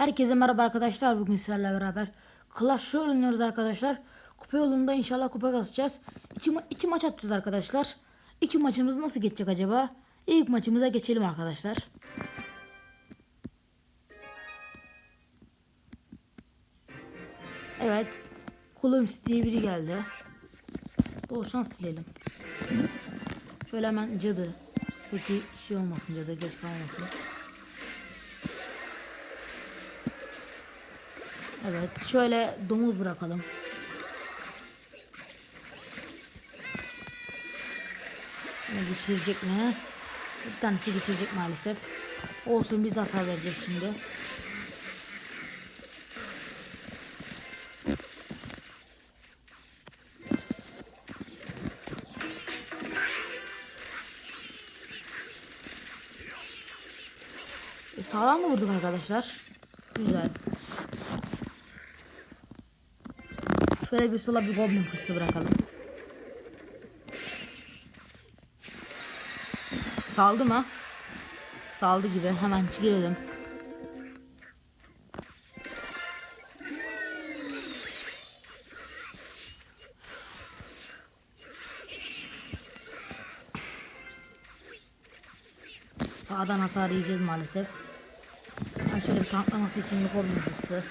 Herkese merhaba arkadaşlar. Bugün sizlerle beraber Clash Royale oynuyoruz arkadaşlar. Kupa yolunda inşallah kupa kasacağız. İki, ma- iki maç atacağız arkadaşlar. İki maçımız nasıl geçecek acaba? İlk maçımıza geçelim arkadaşlar. Evet. Kulums diye biri geldi. Bol şans dileyelim. Şöyle hemen cadı. Peki şey olmasın cadı geç kalmasın. Evet şöyle domuz bırakalım. Bunu geçirecek mi? Bir tanesi geçirecek maalesef. Olsun biz hasar vereceğiz şimdi. E, sağlam da vurduk arkadaşlar. Güzel. Şöyle bir sola bir goblin fısı bırakalım. Saldı mı? Saldı gibi. Hemen girelim. Sağdan hasar yiyeceğiz maalesef. Ben şöyle bir tanklaması için bir goblin fısı.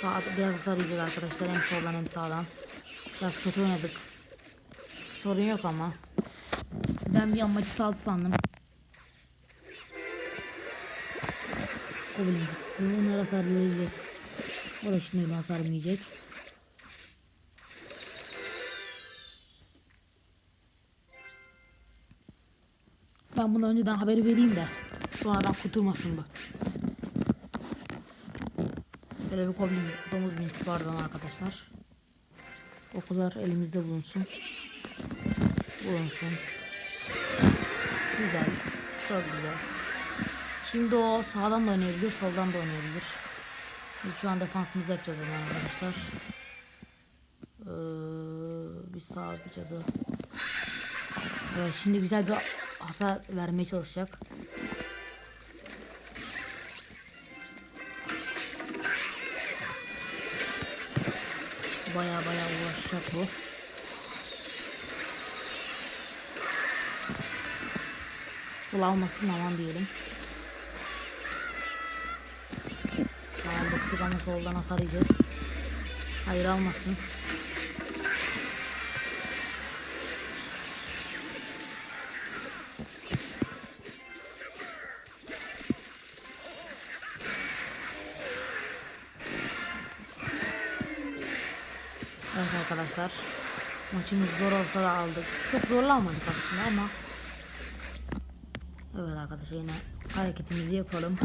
Sağda biraz hasar yiyeceğiz arkadaşlar. Hem soldan hem sağdan. Biraz kötü oynadık. Sorun yok ama. Ben bir an maçı saldı sandım. Goblin fıtısı. Onları hasarlayacağız. O da şimdi hasar yiyecek. Ben bunu önceden haberi vereyim de sonradan kurtulmasın bu. Böyle bir goblin domuz binisi pardon arkadaşlar. Okullar elimizde bulunsun. Bulunsun. Güzel. Çok güzel. Şimdi o sağdan da oynayabilir, soldan da oynayabilir. Biz şu an defansımızı yapacağız hemen arkadaşlar. Ee, bir sağ bir cadı. Şimdi güzel bir hasar vermeye çalışacak. Baya baya uğraşacak bu. Sol almasın aman diyelim. Sağ baktık ama soldan hasar yiyeceğiz. Hayır almasın. Evet arkadaşlar. Maçımız zor olsa da aldık. Çok zorlanmadık aslında ama. Evet arkadaşlar yine hareketimizi yapalım.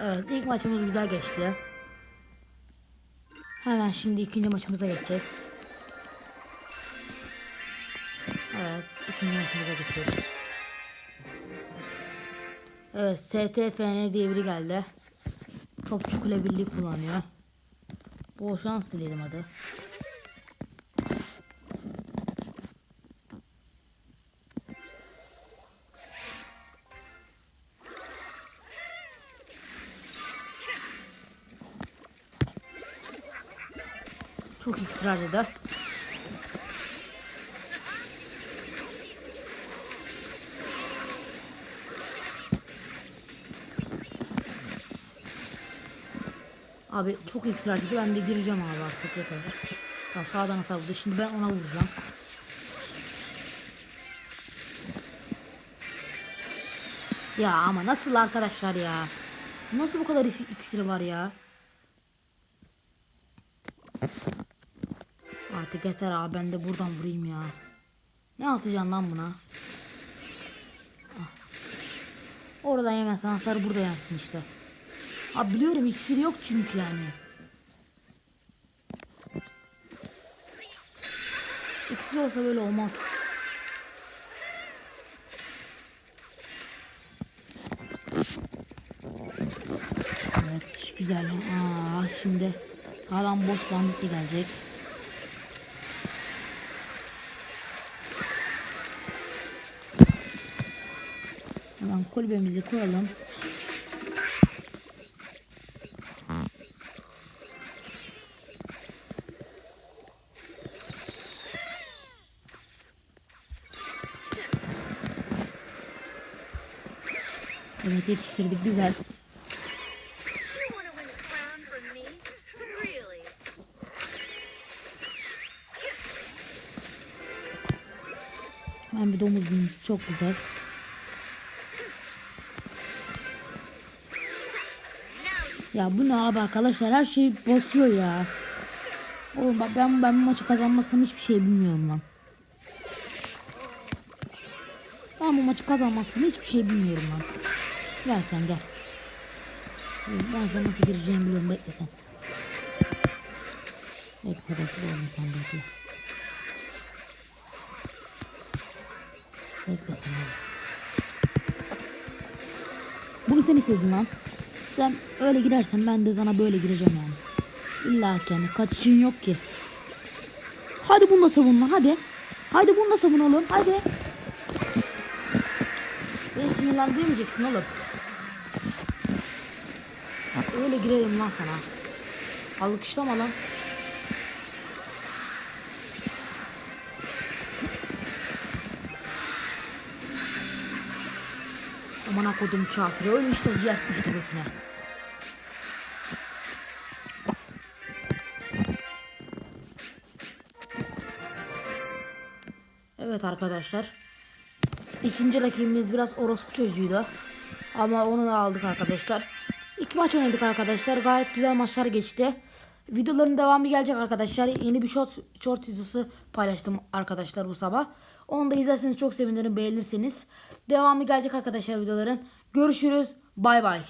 Evet ilk maçımız güzel geçti. Hemen şimdi ikinci maçımıza geçeceğiz. Evet ikinci maçımıza geçiyoruz. Evet STFN diye biri geldi. Topçu Kule Birliği kullanıyor. Bol şans dileyelim hadi. Çok ısrarcı da. Abi çok ısrarcıydı ben de gireceğim abi artık yeter. Tamam sağdan hasar vurdu şimdi ben ona vuracağım. Ya ama nasıl arkadaşlar ya? Nasıl bu kadar iksiri var ya? Artık yeter abi ben de buradan vurayım ya. Ne atacaksın lan buna? Ah. Oradan yemezsen hasarı burada yersin işte. Abi biliyorum iksir yok çünkü yani. İksir olsa böyle olmaz. Evet güzel. Aa, şimdi sağlam boss bandit de gelecek. Hemen kulübemizi koyalım. Evet yetiştirdik güzel. Hemen bir domuz binisi çok güzel. Ya bu ne abi arkadaşlar her şey basıyor ya. Oğlum bak ben, ben bu maçı kazanmazsam hiçbir şey bilmiyorum lan. Ben bu maçı kazanmazsam hiçbir şey bilmiyorum lan. Gel sen gel. Ben sana nasıl gireceğimi biliyorum bekle sen. Bekle bekle oğlum sen bekle. Bekle sen oğlum. Bunu sen istedin lan. Sen öyle girersen ben de sana böyle gireceğim yani. İlla ki yani kaçışın yok ki. Hadi bununla savun lan hadi. Hadi bununla savun oğlum hadi. Beni sinirlendirmeyeceksin oğlum. Öyle girerim lan sana. Alkışlama lan. Aman akodum kafiri öyle işte yersin işte götüne. Evet arkadaşlar. İkinci rakibimiz biraz orospu çocuğuydu. Ama onu da aldık arkadaşlar. İki maç oynadık arkadaşlar. Gayet güzel maçlar geçti. Videoların devamı gelecek arkadaşlar. Yeni bir short, short videosu paylaştım arkadaşlar bu sabah. Onu da izlerseniz çok sevinirim beğenirseniz. Devamı gelecek arkadaşlar videoların. Görüşürüz. Bay bay.